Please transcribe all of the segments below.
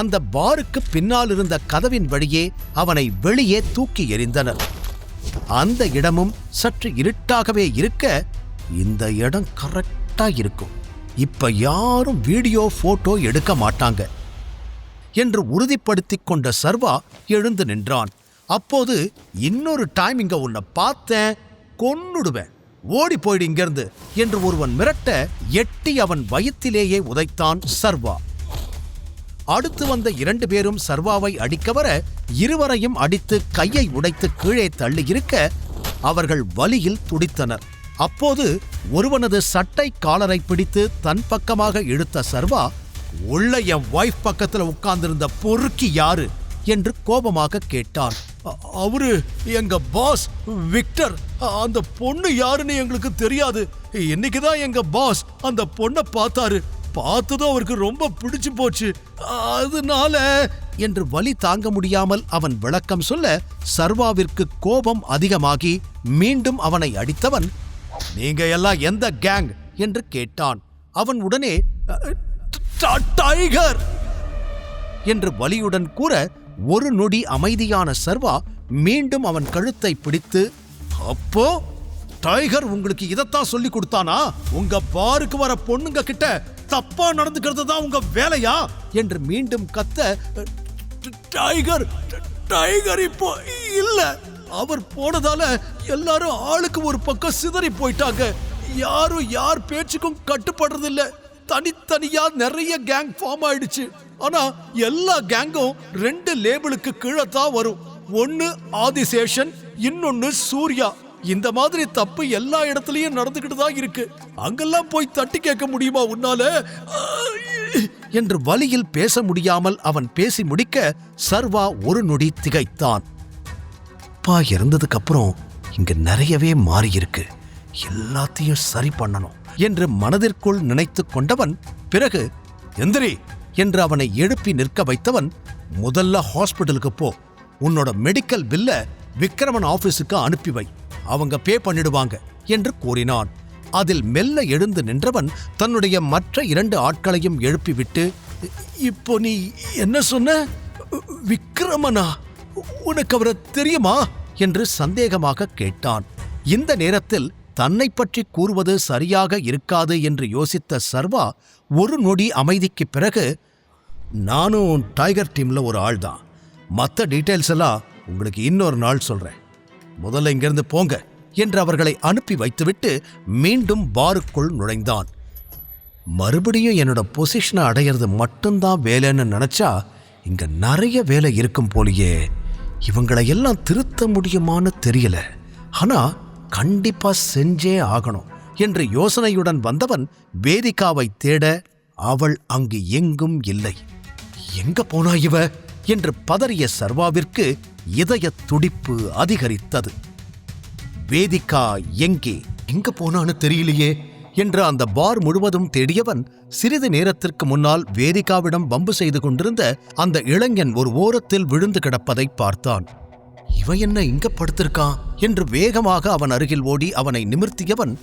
அந்த பாருக்கு பின்னால் இருந்த கதவின் வழியே அவனை வெளியே தூக்கி எறிந்தனர். அந்த இடமும் சற்று இருட்டாகவே இருக்க இந்த இடம் கரெக்டா இருக்கும். இப்ப யாரும் வீடியோ போட்டோ எடுக்க மாட்டாங்க. என்று உறுதிப்படுத்தி கொண்ட சர்வா எழுந்து நின்றான். அப்போது இன்னொரு டைம் இங்க உன்னை பார்த்தேன் கொன்னுடுவேன். ஓடி போயிடு இங்கிருந்து என்று ஒருவன் மிரட்ட எட்டி அவன் வயிற்றிலேயே உதைத்தான் சர்வா. அடுத்து வந்த இரண்டு பேரும் சர்வாவை அடிக்க வர இருவரையும் அடித்து கையை உடைத்து கீழே தள்ளி இருக்க அவர்கள் வலியில் துடித்தனர். அப்போது ஒருவனது சட்டை காலரை பிடித்து தன் பக்கமாக இழுத்த சர்வா உள்ள என் ஒய்ஃப் பக்கத்துல உட்கார்ந்திருந்த பொறுக்கி யாரு? என்று கோபமாக கேட்டான். அவரு எங்க பாஸ் விக்டர் அந்த பொண்ணு யாருன்னு எங்களுக்கு தெரியாது. இன்னைக்குதான் எங்க பாஸ் அந்த பொண்ணை பார்த்தாரு. பார்த்ததும் அவருக்கு ரொம்ப பிடிச்சு போச்சு. அதனால என்று வலி தாங்க முடியாமல் அவன் விளக்கம் சொல்ல சர்வாவிற்கு கோபம் அதிகமாகி மீண்டும் அவனை அடித்தவன் நீங்க எல்லாம் எந்த கேங்? என்று கேட்டான். அவன் உடனே டைகர்! என்று வலியுடன் கூற ஒரு நொடி அமைதியான சர்வா மீண்டும் அவன் கழுத்தை பிடித்து அப்போ டைகர் உங்களுக்கு இதைத்தான் சொல்லி கொடுத்தானா? உங்க பாருக்கு வர பொண்ணுங்க கிட்ட தப்பா நடந்துக்கிறது தான் உங்க வேலையா? என்று மீண்டும் கத்த டைகர் டைகர் இப்போ இல்ல அவர் போனதால எல்லாரும் ஆளுக்கு ஒரு பக்கம் சிதறி போயிட்டாங்க யாரும் யார் பேச்சுக்கும் கட்டுப்படுறது இல்ல தனித்தனியா நிறைய கேங் ஃபார்ம் ஆயிடுச்சு ஆனா எல்லா கேங்கும் ரெண்டு லேபிளுக்கு கீழே தான் வரும் ஒன்னு ஆதிசேஷன் இன்னொன்னு சூர்யா இந்த மாதிரி தப்பு எல்லா இடத்துலயும் நடந்துகிட்டு தான் இருக்கு. அங்கெல்லாம் போய் தட்டி கேட்க முடியுமா உன்னால? என்று வழியில் பேச முடியாமல் அவன் பேசி முடிக்க சர்வா ஒரு நொடி திகைத்தான். அப்பா இறந்ததுக்கு அப்புறம் இங்க நிறையவே மாறியிருக்கு. எல்லாத்தையும் சரி பண்ணணும் என்று மனதிற்குள் நினைத்து கொண்டவன் பிறகு எந்திரி என்று அவனை எழுப்பி நிற்க வைத்தவன் முதல்ல ஹாஸ்பிட்டலுக்கு போ. உன்னோட மெடிக்கல் பில்ல விக்ரமன் ஆபீஸுக்கு அனுப்பி வை. அவங்க பே பண்ணிடுவாங்க என்று கூறினான். அதில் மெல்ல எழுந்து நின்றவன் தன்னுடைய மற்ற இரண்டு ஆட்களையும் எழுப்பிவிட்டு இப்போ நீ என்ன சொன்ன? விக்ரமனா உனக்கு அவரை தெரியுமா? என்று சந்தேகமாக கேட்டான். இந்த நேரத்தில் தன்னை பற்றி கூறுவது சரியாக இருக்காது என்று யோசித்த சர்வா ஒரு நொடி அமைதிக்கு பிறகு நானும் டைகர் டீம்ல ஒரு ஆள் தான் மற்ற டீட்டெயில்ஸ் எல்லாம் உங்களுக்கு இன்னொரு நாள் சொல்றேன். முதல்ல இங்கிருந்து போங்க என்று அவர்களை அனுப்பி வைத்துவிட்டு மீண்டும் பாருக்குள் நுழைந்தான். மறுபடியும் என்னோட பொசிஷனை அடையிறது மட்டும்தான் வேலைன்னு நினச்சா இங்க நிறைய வேலை இருக்கும் போலியே. இவங்களை எல்லாம் திருத்த முடியுமான்னு தெரியல. ஆனா கண்டிப்பா செஞ்சே ஆகணும் என்று யோசனையுடன் வந்தவன் வேதிகாவை தேட அவள் அங்கு எங்கும் இல்லை. எங்க போனா இவ? என்று பதறிய சர்வாவிற்கு இதய துடிப்பு அதிகரித்தது. வேதிகா எங்கே? எங்க போனான்னு தெரியலையே என்று அந்த பார் முழுவதும் தேடியவன் சிறிது நேரத்திற்கு முன்னால் வேதிகாவிடம் வம்பு செய்து கொண்டிருந்த அந்த இளைஞன் ஒரு ஓரத்தில் விழுந்து கிடப்பதை பார்த்தான். இவன் என்ன இங்க படுத்திருக்கான் என்று வேகமாக அவன் அருகில் ஓடி அவனை நிமிர்த்தியவன்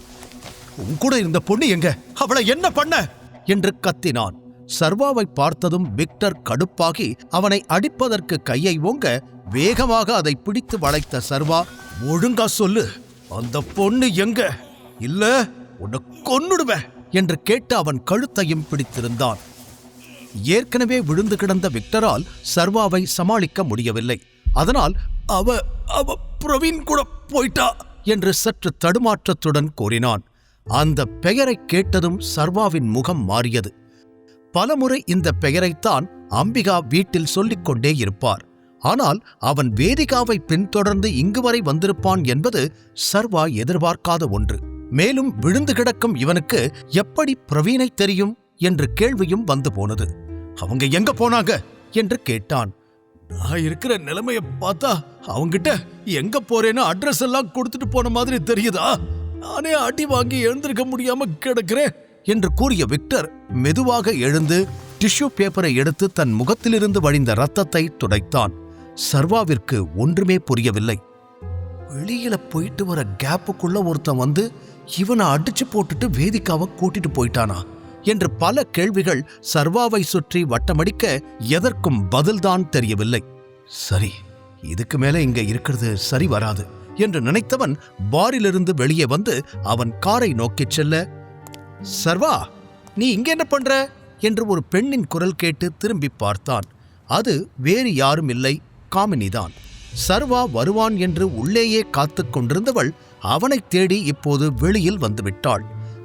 உன் கூட இருந்த பொண்ணு எங்க? அவளை என்ன பண்ண? என்று கத்தினான். சர்வாவை பார்த்ததும் விக்டர் கடுப்பாகி அவனை அடிப்பதற்கு கையை ஓங்க வேகமாக அதை பிடித்து வளைத்த சர்வா ஒழுங்கா சொல்லு. அந்த பொண்ணு எங்க? இல்ல உன்னை கொன்னுடுவேன் என்று கேட்டு அவன் கழுத்தையும் பிடித்திருந்தான். ஏற்கனவே விழுந்து கிடந்த விக்டரால் சர்வாவை சமாளிக்க முடியவில்லை. அதனால் அவ அவ பிரவீன் கூட போயிட்டா? என்று சற்று தடுமாற்றத்துடன் கூறினான். அந்த பெயரை கேட்டதும் சர்வாவின் முகம் மாறியது. பலமுறை இந்த பெயரைத்தான் அம்பிகா வீட்டில் சொல்லிக் கொண்டே இருப்பார். ஆனால் அவன் வேதிகாவை பின்தொடர்ந்து இங்கு வரை வந்திருப்பான் என்பது சர்வா எதிர்பார்க்காத ஒன்று. மேலும் விழுந்து கிடக்கும் இவனுக்கு எப்படி பிரவீனை தெரியும் என்று கேள்வியும் வந்து போனது. அவங்க எங்க போனாங்க? என்று கேட்டான். நான் இருக்கிற நிலைமைய பார்த்தா அவங்கிட்ட எங்க போறேன்னு அட்ரஸ் எல்லாம் கொடுத்துட்டு போன மாதிரி தெரியுதா? நானே அடி வாங்கி எழுந்திருக்க முடியாம கிடக்குறேன். என்று கூறிய விக்டர் மெதுவாக எழுந்து டிஷ்யூ பேப்பரை எடுத்து தன் முகத்திலிருந்து வழிந்த ரத்தத்தை துடைத்தான். சர்வாவிற்கு ஒன்றுமே புரியவில்லை. வெளியில போயிட்டு வர கேப்புக்குள்ள ஒருத்தன் வந்து இவனை அடிச்சு போட்டுட்டு வேதிக்காவை கூட்டிட்டு போயிட்டானா என்று பல கேள்விகள் சர்வாவை சுற்றி வட்டமடிக்க எதற்கும் பதில்தான் தெரியவில்லை. சரி இதுக்கு மேல இங்க இருக்கிறது சரி வராது என்று நினைத்தவன் பாரிலிருந்து வெளியே வந்து அவன் காரை நோக்கிச் செல்ல சர்வா நீ இங்க என்ன பண்ற? என்று ஒரு பெண்ணின் குரல் கேட்டு திரும்பி பார்த்தான். அது வேறு யாரும் இல்லை காமினிதான். சர்வா வருவான் என்று உள்ளேயே காத்து கொண்டிருந்தவள் அவனைத் தேடி இப்போது வெளியில் வந்துவிட்டாள்.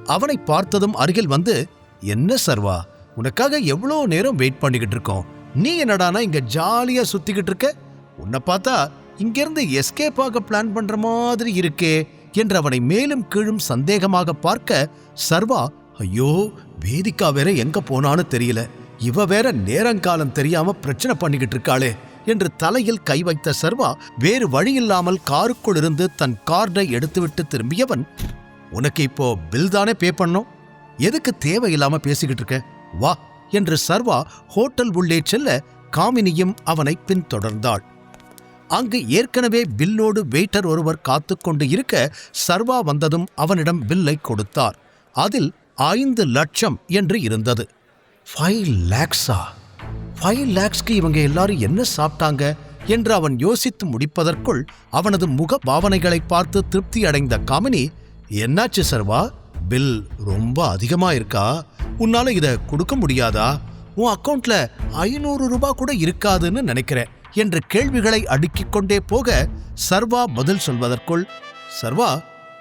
அவனை பார்த்ததும் அருகில் வந்து என்ன சர்வா உனக்காக எவ்வளோ நேரம் வெயிட் பண்ணிக்கிட்டு இருக்கோம்? நீ என்னடானா இங்க ஜாலியா சுத்திக்கிட்டு இருக்க? உன்னை பார்த்தா இங்கிருந்து எஸ்கேப் ஆக பிளான் பண்ற மாதிரி இருக்கே. என்று அவனை மேலும் கீழும் சந்தேகமாக பார்க்க சர்வா ஐயோ வேதிக்கா வேற எங்க போனான்னு தெரியல. இவ வேற நேரங்காலம் தெரியாம பிரச்சனை பண்ணிக்கிட்டு இருக்காளே என்று தலையில் கை வைத்த சர்வா வேறு வழியில்லாமல் காருக்குள் இருந்து தன் கார்டை எடுத்துவிட்டு திரும்பியவன் உனக்கு இப்போ பில் தானே பே பண்ணும்? எதுக்கு தேவையில்லாம பேசிக்கிட்டு இருக்க? வா என்று சர்வா ஹோட்டல் உள்ளே செல்ல காமினியும் அவனை பின்தொடர்ந்தாள். அங்கு ஏற்கனவே பில்லோடு வெயிட்டர் ஒருவர் காத்துக்கொண்டு இருக்க சர்வா வந்ததும் அவனிடம் பில்லை கொடுத்தார். அதில் ஐந்து லட்சம் என்று இருந்தது. ஃபைவ் லேக்ஸா? ஃபைவ் லேக்ஸ்க்கு இவங்க எல்லாரும் என்ன சாப்பிட்டாங்க? என்று அவன் யோசித்து முடிப்பதற்குள் அவனது முக பாவனைகளை பார்த்து திருப்தி அடைந்த காமினி என்னாச்சு சர்வா? பில் ரொம்ப அதிகமா இருக்கா உன்னால இதை கொடுக்க முடியாதா? உன் அக்கவுண்ட்ல ஐநூறு ரூபாய் கூட இருக்காதுன்னு நினைக்கிறேன். என்று கேள்விகளை அடுக்கிக் கொண்டே போக சர்வா பதில் சொல்வதற்குள் சர்வா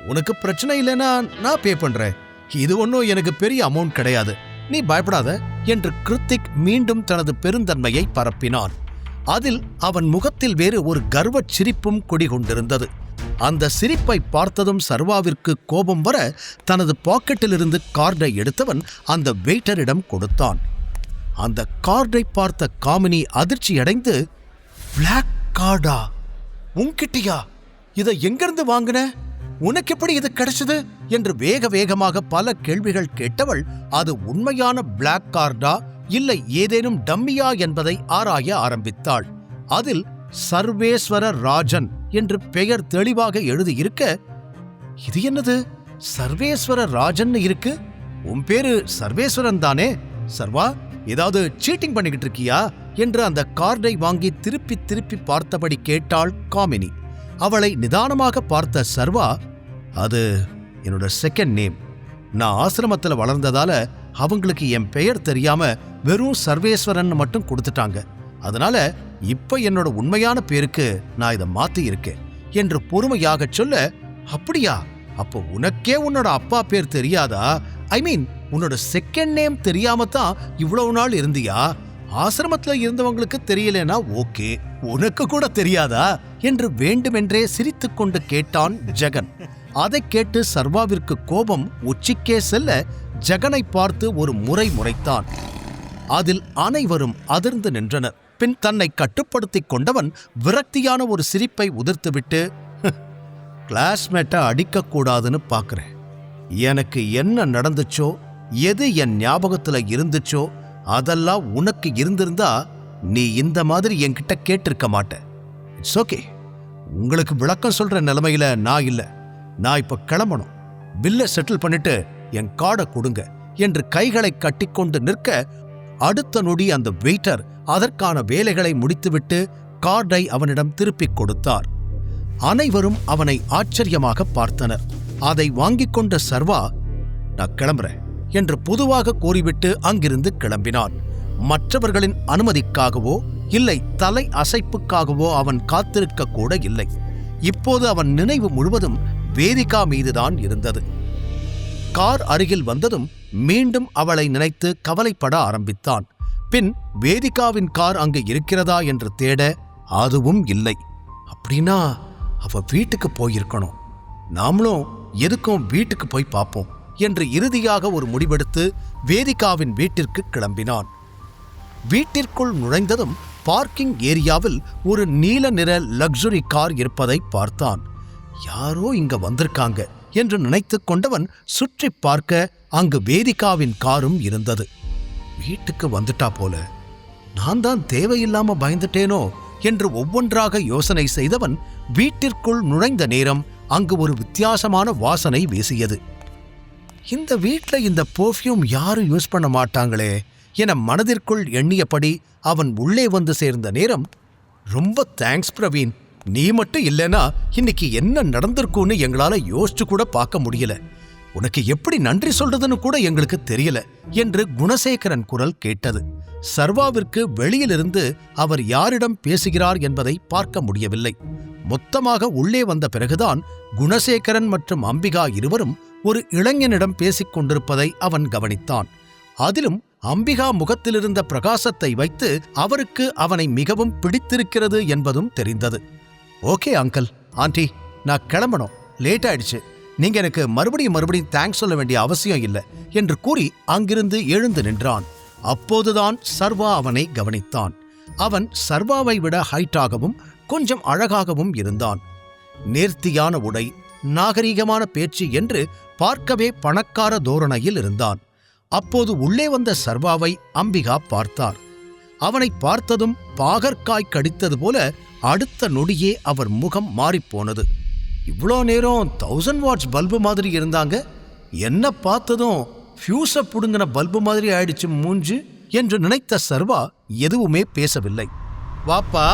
உனக்கு பிரச்சனை இல்லைன்னா நான் பே பண்றேன். இது ஒன்றும் எனக்கு பெரிய அமௌண்ட் கிடையாது. நீ பயப்படாத என்று கிருத்திக் மீண்டும் தனது பெருந்தன்மையை பரப்பினான். அதில் அவன் முகத்தில் வேறு ஒரு கர்வச் சிரிப்பும் குடிகொண்டிருந்தது. அந்த சிரிப்பை பார்த்ததும் சர்வாவிற்கு கோபம் வர தனது பாக்கெட்டிலிருந்து கார்டை எடுத்தவன் அந்த வெயிட்டரிடம் கொடுத்தான். அந்த கார்டை பார்த்த காமினி அதிர்ச்சியடைந்து பிளாக் கார்டா உன்கிட்டயா? இதை எங்கிருந்து வாங்கின? உனக்கு எப்படி இது கிடைச்சது? என்று வேக வேகமாக பல கேள்விகள் கேட்டவள் அது உண்மையான பிளாக் கார்டா இல்லை ஏதேனும் டம்மியா என்பதை ஆராய ஆரம்பித்தாள். அதில் சர்வேஸ்வர ராஜன் என்று பெயர் தெளிவாக எழுதியிருக்க இது என்னது? சர்வேஸ்வர ராஜன் இருக்கு? உன் பேரு சர்வேஸ்வரன் தானே? சர்வா ஏதாவது சீட்டிங் பண்ணிக்கிட்டு இருக்கியா? என்று அந்த கார்டை வாங்கி திருப்பி திருப்பி பார்த்தபடி கேட்டாள் காமினி. அவளை நிதானமாக பார்த்த சர்வா அது என்னோட செகண்ட் நேம் நான் ஆசிரமத்தில் வளர்ந்ததால அவங்களுக்கு என் பெயர் தெரியாம வெறும் சர்வேஸ்வரன் மட்டும் கொடுத்துட்டாங்க. அதனால இப்ப என்னோட உண்மையான பேருக்கு நான் இதை மாத்தி இருக்கேன் என்று பொறுமையாகச் சொல்ல அப்படியா? அப்போ உனக்கே உன்னோட அப்பா பேர் தெரியாதா? ஐ மீன் உன்னோட செகண்ட் நேம் தெரியாம தான் இவ்வளவு நாள் இருந்தியா? ஆசிரமத்துல இருந்தவங்களுக்கு தெரியலனா ஓகே உனக்கு கூட தெரியாதா? என்று வேண்டுமென்றே சிரித்துக்கொண்டு கேட்டான் ஜெகன். அதைக் கேட்டு சர்வாவிற்கு கோபம் உச்சிக்கே செல்ல ஜெகனை பார்த்து ஒரு முறை முறைத்தான். அதில் அனைவரும் அதிர்ந்து நின்றனர். பின் தன்னை கட்டுப்படுத்திக் கொண்டவன் விரக்தியான ஒரு சிரிப்பை உதிர்த்துவிட்டு கிளாஸ்மேட்டை அடிக்கக்கூடாதுன்னு பார்க்குறேன் எனக்கு என்ன நடந்துச்சோ எது என் ஞாபகத்தில் இருந்துச்சோ அதெல்லாம் உனக்கு இருந்திருந்தா நீ இந்த மாதிரி என்கிட்ட கேட்டிருக்க மாட்ட. இட்ஸ் ஓகே உங்களுக்கு விளக்கம் சொல்ற நிலைமையில நான் இல்லை. நான் இப்ப கிளம்பணும். பில்லை செட்டில் பண்ணிட்டு என் கார்டை கொடுங்க என்று கைகளை கட்டிக்கொண்டு நிற்க அடுத்த நொடி அந்த வெயிட்டர் அதற்கான வேலைகளை முடித்துவிட்டு கார்டை அவனிடம் திருப்பிக் கொடுத்தார். அனைவரும் அவனை ஆச்சரியமாக பார்த்தனர். அதை வாங்கிக் கொண்ட சர்வா நான் கிளம்புறேன். என்று பொதுவாக கூறிவிட்டு அங்கிருந்து கிளம்பினான். மற்றவர்களின் அனுமதிக்காகவோ இல்லை தலை அசைப்புக்காகவோ அவன் காத்திருக்க கூட இல்லை. இப்போது அவன் நினைவு முழுவதும் வேதிகா மீதுதான் இருந்தது. கார் அருகில் வந்ததும் மீண்டும் அவளை நினைத்து கவலைப்பட ஆரம்பித்தான். பின் வேதிகாவின் கார் அங்கு இருக்கிறதா என்று தேட அதுவும் இல்லை. அப்படின்னா அவ வீட்டுக்கு போயிருக்கணும். நாமளும் எதுக்கும் வீட்டுக்கு போய் பார்ப்போம். என்று இறுதியாக ஒரு முடிவெடுத்து வேதிகாவின் வீட்டிற்கு கிளம்பினான். வீட்டிற்குள் நுழைந்ததும் பார்க்கிங் ஏரியாவில் ஒரு நீல நிற லக்ஸுரி கார் இருப்பதை பார்த்தான். யாரோ இங்க வந்திருக்காங்க என்று நினைத்துக் கொண்டவன் சுற்றி பார்க்க அங்கு வேதிகாவின் காரும் இருந்தது. வீட்டுக்கு வந்துட்டா போல. நான் தான் தேவையில்லாம பயந்துட்டேனோ என்று ஒவ்வொன்றாக யோசனை செய்தவன் வீட்டிற்குள் நுழைந்த நேரம் அங்கு ஒரு வித்தியாசமான வாசனை வீசியது. இந்த வீட்ல இந்த பெர்ஃப்யூம் யாரும் யூஸ் பண்ண மாட்டாங்களே என மனதிற்குள் எண்ணியபடி அவன் உள்ளே வந்து சேர்ந்த நேரம் ரொம்ப தேங்க்ஸ் பிரவீன். நீ மட்டும் இல்லைனா இன்னைக்கு என்ன நடந்திருக்கும்னு எங்களால யோசிச்சு கூட பார்க்க முடியல. உனக்கு எப்படி நன்றி சொல்றதுன்னு கூட எங்களுக்கு தெரியல என்று குணசேகரன் குரல் கேட்டது. சர்வாவிற்கு வெளியிலிருந்து அவர் யாரிடம் பேசுகிறார் என்பதை பார்க்க முடியவில்லை. மொத்தமாக உள்ளே வந்த பிறகுதான் குணசேகரன் மற்றும் அம்பிகா இருவரும் ஒரு இளைஞனிடம் பேசிக் கொண்டிருப்பதை அவன் கவனித்தான். அதிலும் அம்பிகா முகத்திலிருந்த பிரகாசத்தை வைத்து அவருக்கு அவனை மிகவும் பிடித்திருக்கிறது என்பதும் தெரிந்தது. Okay uncle. ஆண்டி நான் கிளம்பணும். லேட் ஆயிடுச்சு. நீங்க எனக்கு மறுபடியும் மறுபடியும் தேங்க்ஸ் சொல்ல வேண்டிய அவசியம் இல்லை என்று கூறி அங்கிருந்து எழுந்து நின்றான். அப்போதுதான் சர்வா அவனை கவனித்தான். அவன் சர்வாவை விட ஹைட்டாகவும் கொஞ்சம் அழகாகவும் இருந்தான். நேர்த்தியான உடை நாகரீகமான பேச்சு என்று பார்க்கவே பணக்கார தோரணையில் இருந்தான். அப்போது உள்ளே வந்த சர்வாவை அம்பிகா பார்த்தார். அவனை பார்த்ததும் பாகற்காய் கடித்தது போல அடுத்த நொடியே அவர் முகம் மாறிப்போனது இவ்வளோ நேரம் தௌசண்ட் வாட்ஸ் பல்பு மாதிரி இருந்தாங்க. என்ன பார்த்ததும் ஃபியூஸை புடுங்கின பல்பு மாதிரி ஆயிடுச்சு மூஞ்சு என்று நினைத்த சர்வா எதுவுமே பேசவில்லை. வாப்பா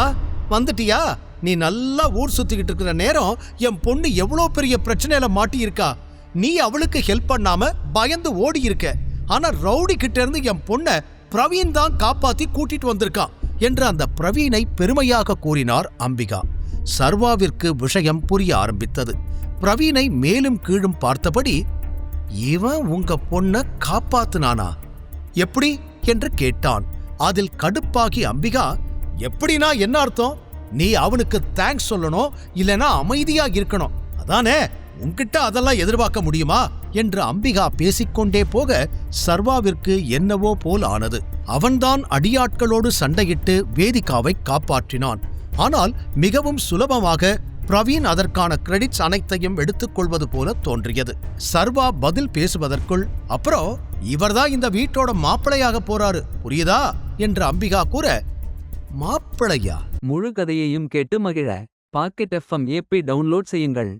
வந்துட்டியா? நீ நல்லா ஊர் சுத்திக்கிட்டு இருக்கிற நேரம் என் பொண்ணு எவ்வளோ பெரிய பிரச்சனையில மாட்டியிருக்கா. நீ அவளுக்கு ஹெல்ப் பண்ணாம பயந்து ஓடி இருக்க ஆனா ரவுடி கிட்ட இருந்து என் பொண்ணை பிரவீன் தான் காப்பாத்தி கூட்டிட்டு வந்திருக்கான் என்று அந்த பிரவீனை பெருமையாக கூறினார் அம்பிகா. சர்வாவிற்கு விஷயம் புரிய ஆரம்பித்தது. பிரவீனை மேலும் கீழும் பார்த்தபடி இவன் உங்க பொண்ண காப்பாத்துனானா? எப்படி? என்று கேட்டான். அதில் கடுப்பாகி அம்பிகா எப்படினா என்ன அர்த்தம்? நீ அவனுக்கு தேங்க்ஸ் சொல்லணும் இல்லனா அமைதியா இருக்கணும். அதானே? உன்கிட்ட அதெல்லாம் எதிர்பார்க்க முடியுமா? என்று அம்பிகா பேசிக்கொண்டே போக சர்வாவிற்கு என்னவோ போல் ஆனது. அவன்தான் அடியாட்களோடு சண்டையிட்டு வேதிகாவை காப்பாற்றினான். ஆனால் மிகவும் சுலபமாக பிரவீன் அதற்கான கிரெடிட்ஸ் அனைத்தையும் எடுத்துக்கொள்வது போல தோன்றியது. சர்வா பதில் பேசுவதற்குள் அப்புறம் இவர்தான் இந்த வீட்டோட மாப்பிளையாக போறாரு புரியுதா? என்று அம்பிகா கூற மாப்பிளையா முழு கதையையும் கேட்டு மகிழ. பாக்கெட் எஃப்எம் ஏபி டவுன்லோட் செய்யுங்கள்.